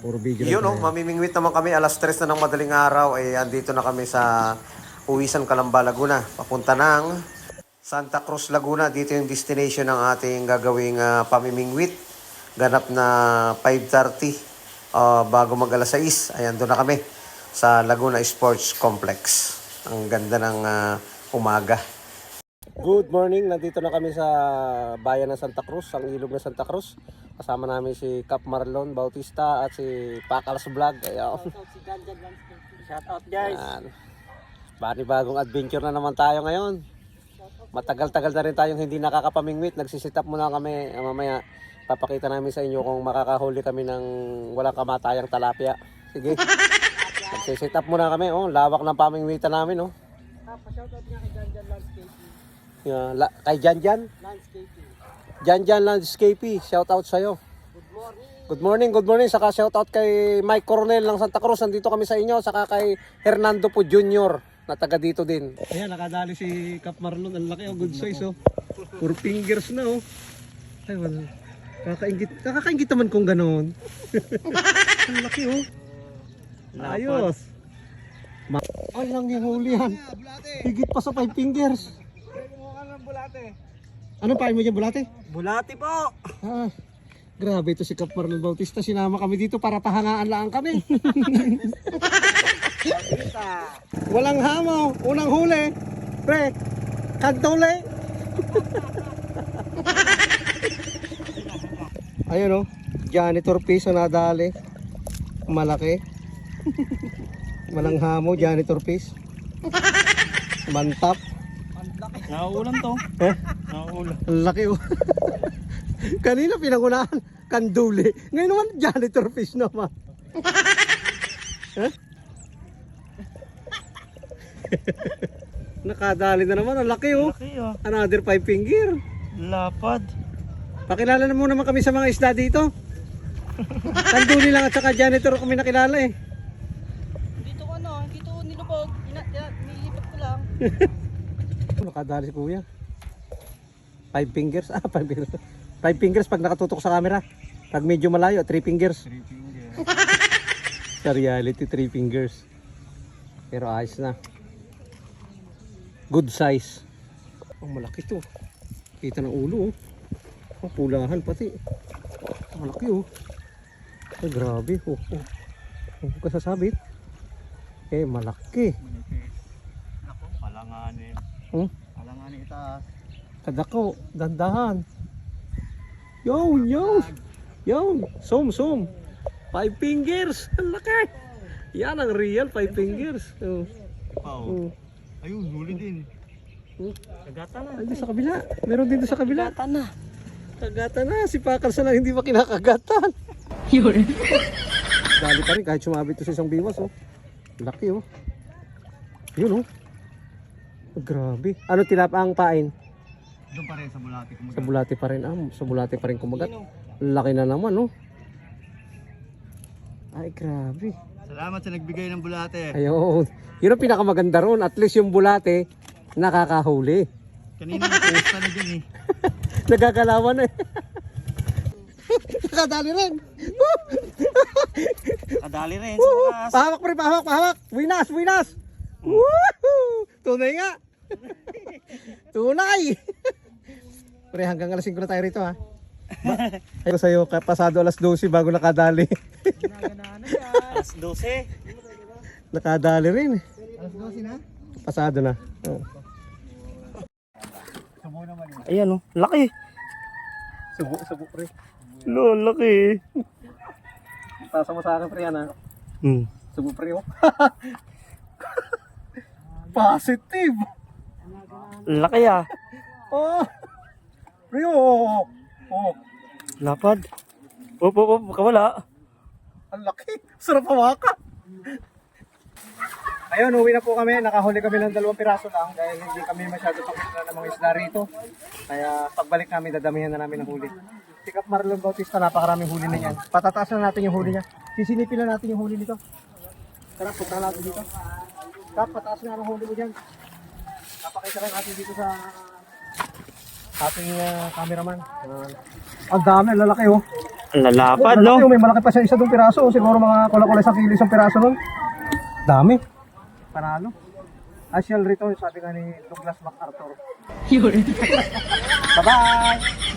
Puro video Yun oh, mamimingwit naman kami alas 3 na ng madaling araw eh andito na kami sa Uwisan Calamba, Laguna. Papunta ng Santa Cruz, Laguna. Dito yung destination ng ating gagawing ah, pamimingwit. Ganap na 5.30 ah, bago mag alas 6. Ayan, doon na kami sa Laguna Sports Complex. Ang ganda ng ah, umaga. Good morning, nandito na kami sa bayan ng Santa Cruz, ang ilog ng Santa Cruz. Kasama namin si Cap Marlon Bautista at si Pakalas Vlog. Ayan. Shout out guys. Yan. Bani bagong adventure na naman tayo ngayon. Matagal-tagal na rin tayong hindi nakakapamingwit. Nagsisitap muna kami. Ah, Mamaya papakita namin sa inyo kung makakahuli kami ng walang kamatayang talapia. Sige. Nagsisitap muna kami. Oh, lawak ng pamingwitan namin. Oh. Pa-shout out nga kay. La- kay Janjan. Landscaping. Janjan Landscapey. Shout out sa'yo. Good morning. Good morning, good morning. Saka shout out kay Mike Coronel ng Santa Cruz. Nandito kami sa inyo. Saka kay Hernando po Jr. na taga dito din. Ayan, nakadali si Cap Marlon. Ang laki, oh, good size, oh. Puro fingers na, oh. Ay, wala. Kakaingit, kakakaingit naman kung ganoon. Ang laki, oh. Ayos. Ay, lang yung huli yan. Higit pa sa five fingers. Ano pa mo dyan, bulate? Bulati po. Ah, grabe ito si Cap Marlon Bautista. Sinama kami dito para pahangaan lang kami. Walang hamaw. Unang huli. Pre, kantole. Ayun oh. Janitor piece na nadali. Malaki. Walang hamo, janitor piece. Mantap. Nauulan to. Eh? Nauulan. Ang laki oh. Kanina pinangunahan, kanduli. Ngayon naman, janitor fish naman. Eh? Nakadali na naman, ang laki oh. Laki oh. Another five finger. Lapad. Pakilala na muna naman kami sa mga isda dito. Kanduli lang at saka janitor kami nakilala eh. Dito ko ano, dito ko nilubog. Nilipat ko lang. Nakadali si kuya. Five fingers? Ah, five fingers. Five fingers pag nakatutok sa camera. Pag medyo malayo, three fingers. Three finger. Sa reality, three fingers. Pero ayos na. Good size. Ang malaki to. Kita ng ulo oh. Ang pulahan pati. Ang malaki oh. Ay, grabe oh. oh. Huwag ka sasabit. Eh, malaki. Ako, palanganin. Hmm? Palanganin itaas. Kadako, dandahan. Yo, yo. Yo, zoom, zoom. Five fingers. Ang laki. Yan ang real five fingers. Oh. Wow. Oh. Ayun, huli din. Hmm. Kagata na. Ay, sa kabila. Meron din doon sa kabila. Kagata na. Kagatan na. Si Pakal sa lang hindi pa kinakagatan. Yun. Dali pa rin kahit sumabit to sa isang biwas oh. Laki oh. Yun oh. Grabe. Ano tilap ang pain? Doon pa rin sa bulati. Sa bulate pa rin. Ah, sa bulate pa rin kumagat. Laki na naman oh. Ay, grabe. Salamat sa nagbigay ng bulate. Ayun. Yun ang pinakamaganda ron. At least yung bulate, nakakahuli. Kanina na na dyan eh. Nagkakalawan na eh. Nakadali rin. Kadali rin sa Woo! Pahawak pre, pahawak, pahawak. Winas, winas. Woohoo! Tunay nga. Tunay. Pre, hanggang alas 5 na tayo rito ha. Ba- Ayoko sa'yo, pasado alas 12 bago nakadali. Alas 12. nakadali rin. Alas 12 na? Pasado na. Oh. Ayan oh, laki. Subo, subo pre. Lo, laki. Tasa mo sa akin pre yan ha. Hmm. Subo pre oh. Positive. Laki ah. Oh. Pre oh. Oh. Lapad. Op, op, op, kawala. Ang laki. Sarap hawakan. Ayun, uwi na po kami. Nakahuli kami ng dalawang piraso lang dahil hindi kami masyado pakita ng mga isla rito. Kaya pagbalik namin, dadamihan na namin ng huli. Si Cap Marlon Bautista, napakaraming huli na yan. Patataas na natin yung huli niya. Sisilipin na natin yung huli nito. Tara, punta natin dito. Cap, pataas nga ang huli mo dyan. Napakita rin natin dito sa ating uh, cameraman. Uh, ang dami, lalaki oh. Lalapad, no? oh, May malaki pa siya isa doong piraso. oh. Siguro mga kula-kula isang kilo isang piraso nun. Dami. Panalo. I shall return, sabi nga ni Douglas MacArthur. Bye-bye!